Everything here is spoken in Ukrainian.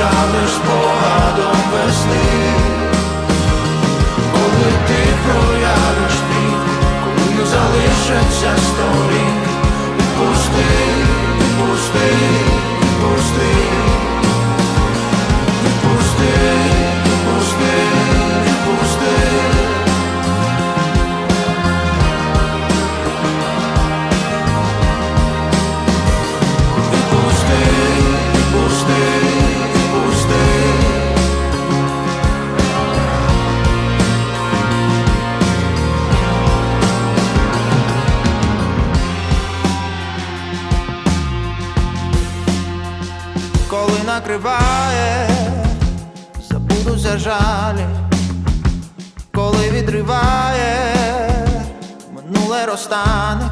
лиш погадом весни, коли ти проявиш ти, коли залишиться сторін, відпусти. Коли накриває, забуду за жалі, коли відриває, минуле розтане,